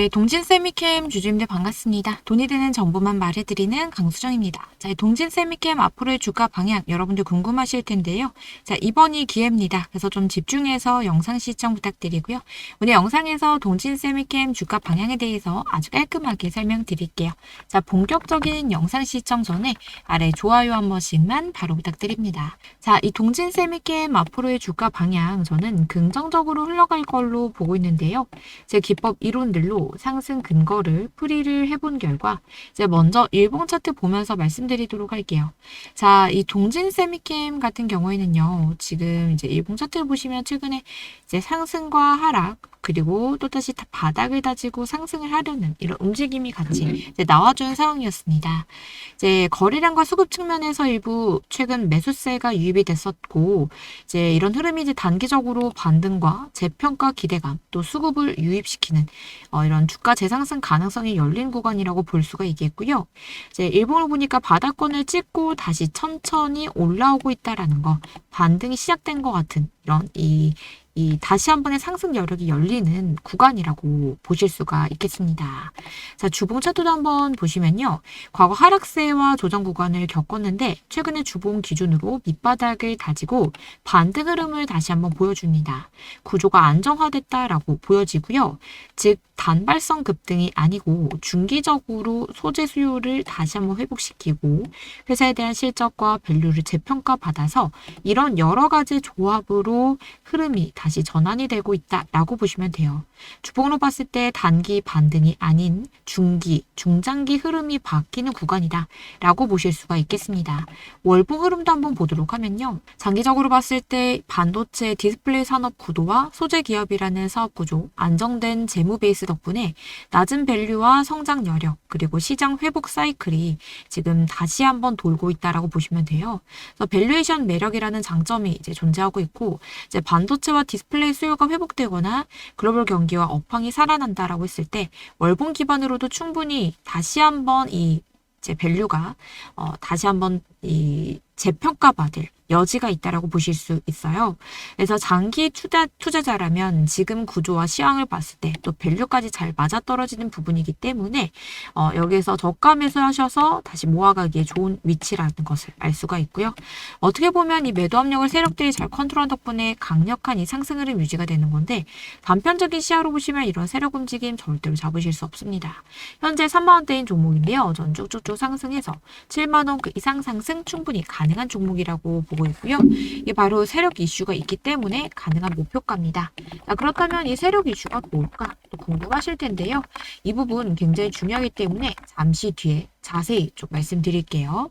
네, 동진 세미캠 주주님들 반갑습니다. 돈이 되는 정보만 말해드리는 강수정입니다. 자, 이 동진 세미캠 앞으로의 주가 방향 여러분들 궁금하실 텐데요. 자, 이번이 기회입니다. 그래서 좀 집중해서 영상 시청 부탁드리고요. 오늘 영상에서 동진 세미캠 주가 방향에 대해서 아주 깔끔하게 설명드릴게요. 자, 본격적인 영상 시청 전에 아래 좋아요 한 번씩만 바로 부탁드립니다. 자, 이 동진 세미캠 앞으로의 주가 방향 저는 긍정적으로 흘러갈 걸로 보고 있는데요. 제 기법 이론들로 상승 근거를 풀이를 해본 결과 이제 먼저 일봉 차트 보면서 말씀드리도록 할게요. 자, 이 동진 세미캠 같은 경우에는요. 지금 이제 일봉 차트를 보시면 최근에 이제 상승과 하락 그리고 또다시 다 바닥을 다지고 상승을 하려는 이런 움직임이 같이 이제 나와준 상황이었습니다. 이제 거래량과 수급 측면에서 일부 최근 매수세가 유입이 됐었고 이제 이런 흐름이 이제 단기적으로 반등과 재평가 기대감 또 수급을 유입시키는 어, 이런 주가 재상승 가능성이 열린 구간이라고 볼 수가 있겠고요. 이제 일본을 보니까 바닥권을 찍고 다시 천천히 올라오고 있다라는 거 반등이 시작된 것 같은 이런 이 이 다시 한 번의 상승 여력이 열리는 구간이라고 보실 수가 있겠습니다. 자, 주봉 차트도 한번 보시면요. 과거 하락세와 조정 구간을 겪었는데 최근에 주봉 기준으로 밑바닥을 다지고 반등 흐름을 다시 한번 보여줍니다. 구조가 안정화됐다라고 보여지고요. 즉 단발성 급등이 아니고 중기적으로 소재 수요를 다시 한번 회복시키고 회사에 대한 실적과 밸류를 재평가 받아서 이런 여러 가지 조합으로 흐름이 다시 전환이 되고 있다라고 보시면 돼요. 주봉으로 봤을 때 단기 반등이 아닌 중기, 중장기 흐름이 바뀌는 구간이다 라고 보실 수가 있겠습니다. 월봉 흐름도 한번 보도록 하면요. 장기적으로 봤을 때 반도체 디스플레이 산업 구도와 소재 기업이라는 사업 구조, 안정된 재무 베이스 덕분에 낮은 밸류와 성장 여력, 그리고 시장 회복 사이클이 지금 다시 한번 돌고 있다라고 보시면 돼요. 그래서 밸류에이션 매력이라는 장점이 이제 존재하고 있고, 이제 반도체와 디스플레이 수요가 회복되거나 글로벌 경기 와 업황이 살아난다라고 했을 때 월봉 기반으로도 충분히 다시 한번 이 이제 밸류가 어, 다시 한번 이 재평가받을 여지가 있다라고 보실 수 있어요. 그래서 장기 투자, 투자자라면 지금 구조와 시황을 봤을 때 또 밸류까지 잘 맞아떨어지는 부분이기 때문에 어, 여기에서 저가 매수하셔서 다시 모아가기에 좋은 위치라는 것을 알 수가 있고요. 어떻게 보면 이 매도 압력을 세력들이 잘 컨트롤한 덕분에 강력한 이 상승 흐름 유지가 되는 건데 단편적인 시야로 보시면 이런 세력 움직임 절대로 잡으실 수 없습니다. 현재 3만원대인 종목인데요. 전 쭉쭉쭉 상승해서 7만원 그 이상 상승 충분히 가능한 종목이라고 보고 있고요. 이게 바로 세력 이슈가 있기 때문에 가능한 목표가입니다. 자, 그렇다면 이 세력 이슈가 뭘까? 또 궁금하실 텐데요. 이 부분 굉장히 중요하기 때문에 잠시 뒤에 자세히 좀 말씀드릴게요.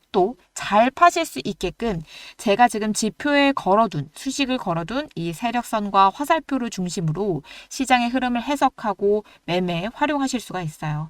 또 잘 파실 수 있게끔 제가 지금 지표에 걸어둔 수식을 걸어둔 이 세력선과 화살표를 중심으로 시장의 흐름을 해석하고 매매에 활용하실 수가 있어요.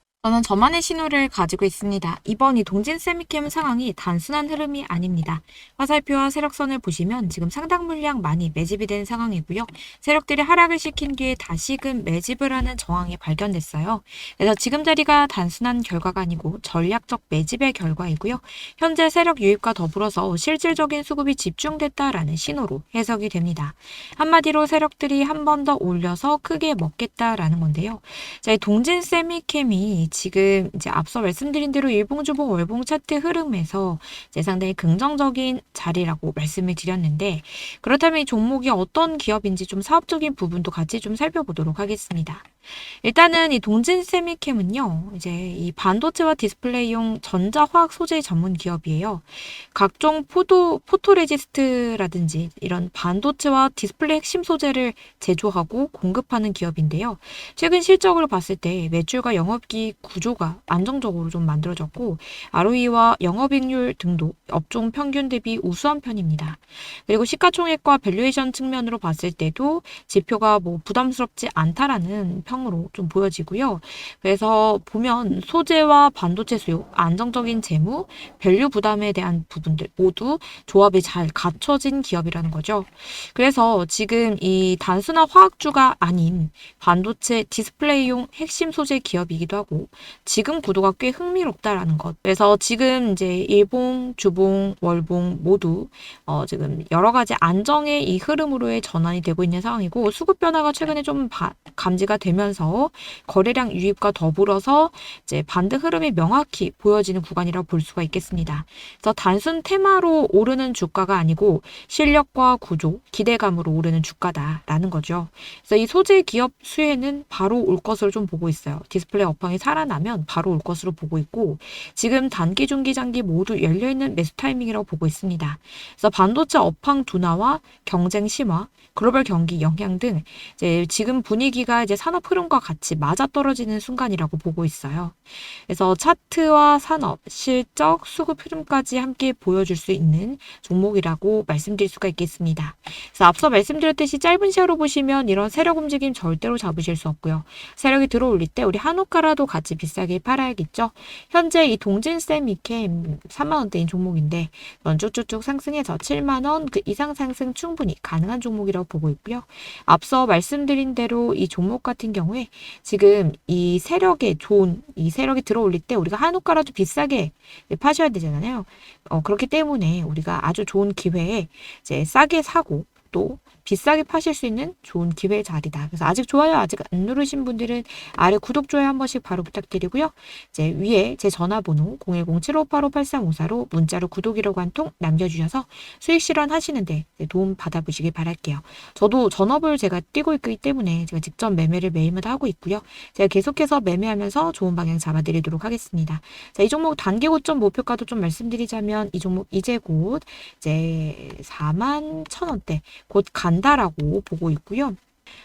저는 저만의 신호를 가지고 있습니다. 이번 이 동진 세미캠 상황이 단순한 흐름이 아닙니다. 화살표와 세력선을 보시면 지금 상당 물량 많이 매집이 된 상황이고요. 세력들이 하락을 시킨 뒤에 다시금 매집을 하는 정황이 발견됐어요. 그래서 지금 자리가 단순한 결과가 아니고 전략적 매집의 결과이고요. 현재 세력 유입과 더불어서 실질적인 수급이 집중됐다라는 신호로 해석이 됩니다. 한마디로 세력들이 한 번 더 올려서 크게 먹겠다라는 건데요. 자, 동진 세미캠이 지금 이제 앞서 말씀드린 대로 일봉주봉 월봉 차트 흐름에서 상당히 긍정적인 자리라고 말씀을 드렸는데 그렇다면 이 종목이 어떤 기업인지 좀 사업적인 부분도 같이 좀 살펴보도록 하겠습니다. 일단은 이 동진 세미캠은요, 이제 이 반도체와 디스플레이용 전자화학 소재 전문 기업이에요. 각종 포도, 포토레지스트라든지 이런 반도체와 디스플레이 핵심 소재를 제조하고 공급하는 기업인데요. 최근 실적을 봤을 때 매출과 영업기 구조가 안정적으로 좀 만들어졌고, ROE와 영업이익률 등도 업종 평균 대비 우수한 편입니다. 그리고 시가총액과 밸류에이션 측면으로 봤을 때도 지표가 뭐 부담스럽지 않다라는 평으로 좀 보여지고요. 그래서 보면 소재와 반도체 수요, 안정적인 재무, 밸류 부담에 대한 부분들 모두 조합이 잘 갖춰진 기업이라는 거죠. 그래서 지금 이 단순한 화학주가 아닌 반도체 디스플레이용 핵심 소재 기업이기도 하고 지금 구도가 꽤 흥미롭다라는 것. 그래서 지금 이제 일봉, 주봉, 월봉 모두 어 지금 여러 가지 안정의 이 흐름으로의 전환이 되고 있는 상황이고 수급 변화가 최근에 좀 바, 감지가 되면 서 거래량 유입과 더불어서 이제 반대 흐름이 명확히 보여지는 구간이라고 볼 수가 있겠습니다. 그래서 단순 테마로 오르는 주가가 아니고 실력과 구조, 기대감으로 오르는 주가다라는 거죠. 그래서 이 소재 기업 수혜는 바로 올 것으로 좀 보고 있어요. 디스플레이 업황이 살아나면 바로 올 것으로 보고 있고 지금 단기, 중기, 장기 모두 열려 있는 매수 타이밍이라고 보고 있습니다. 그래서 반도체 업황 둔화와 경쟁 심화, 글로벌 경기 영향 등 이제 지금 분위기 여기가 이제 산업 흐름과 같이 맞아떨어지는 순간이라고 보고 있어요. 그래서 차트와 산업, 실적, 수급 흐름까지 함께 보여줄 수 있는 종목이라고 말씀드릴 수가 있겠습니다. 그래서 앞서 말씀드렸듯이 짧은 시야로 보시면 이런 세력 움직임 절대로 잡으실 수 없고요. 세력이 들어올릴 때 우리 한우가라도 같이 비싸게 팔아야겠죠. 현재 이 동진쌤 이캠 3만 원대인 종목인데 이건 쭉쭉쭉 상승해서 7만 원 그 이상 상승 충분히 가능한 종목이라고 보고 있고요. 앞서 말씀드린 대로 이 종목 같은 경우에 지금 이 세력에 좋은 이 세력이 들어올릴 때 우리가 한우가라도 비싸게 파셔야 되잖아요. 어, 그렇기 때문에 우리가 아주 좋은 기회에 이제 싸게 사고 또 비싸게 파실 수 있는 좋은 기회의 자리다. 그래서 아직 좋아요 아직 안 누르신 분들은 아래 구독 좋아요 한 번씩 바로 부탁드리고요. 이제 위에 제 전화번호 010-7585-8354로 문자로 구독이라고 한 통 남겨주셔서 수익 실현하시는데 도움 받아보시길 바랄게요. 저도 전업을 제가 뛰고 있기 때문에 제가 직접 매매를 매일마다 하고 있고요. 제가 계속해서 매매하면서 좋은 방향 잡아드리도록 하겠습니다. 자, 이 종목 단기 고점 목표가도 좀 말씀드리자면 이 종목 이제 곧 이제 4만 천 원대 곧간 다라고 보고 있고요.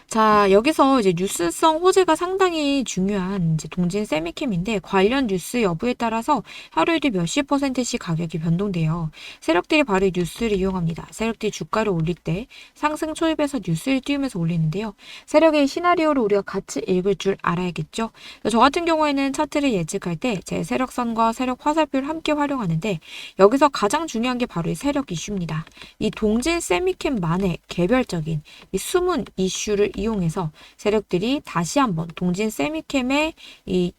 자, 여기서 이제 뉴스성 호재가 상당히 중요한 이제 동진 세미캠인데 관련 뉴스 여부에 따라서 하루에도 몇십 퍼센트씩 가격이 변동돼요. 세력들이 바로 이 뉴스를 이용합니다. 세력들이 주가를 올릴 때 상승 초입에서 뉴스를 띄우면서 올리는데요. 세력의 시나리오를 우리가 같이 읽을 줄 알아야겠죠. 저 같은 경우에는 차트를 예측할 때 제 세력선과 세력 화살표를 함께 활용하는데 여기서 가장 중요한 게 바로 이 세력 이슈입니다. 이 동진 세미캠만의 개별적인 이 숨은 이슈 를 이용해서 세력들이 다시 한번 동진 세미캠의 이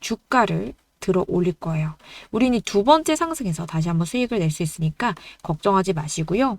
주가를 들어 올릴 거예요. 우리는 이두 번째 상승에서 다시 한번 수익을 낼 수 있으니까 걱정하지 마시고요.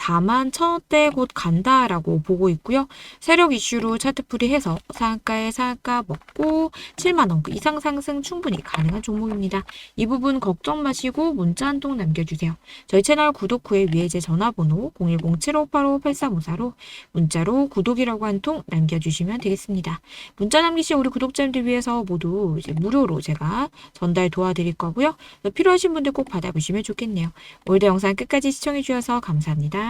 4만 천원대 곧 간다라고 보고 있고요. 세력 이슈로 차트풀이 해서 상한가에 상한가 먹고 7만 원 이상 상승 충분히 가능한 종목입니다. 이 부분 걱정 마시고 문자 한 통 남겨주세요. 저희 채널 구독 후에 위에 제 전화번호 010-7585-8354로 문자로 구독이라고 한 통 남겨주시면 되겠습니다. 문자 남기신 우리 구독자님들 위해서 모두 이제 무료로 제가 전달 도와드릴 거고요. 필요하신 분들 꼭 받아보시면 좋겠네요. 오늘도 영상 끝까지 시청해주셔서 감사합니다.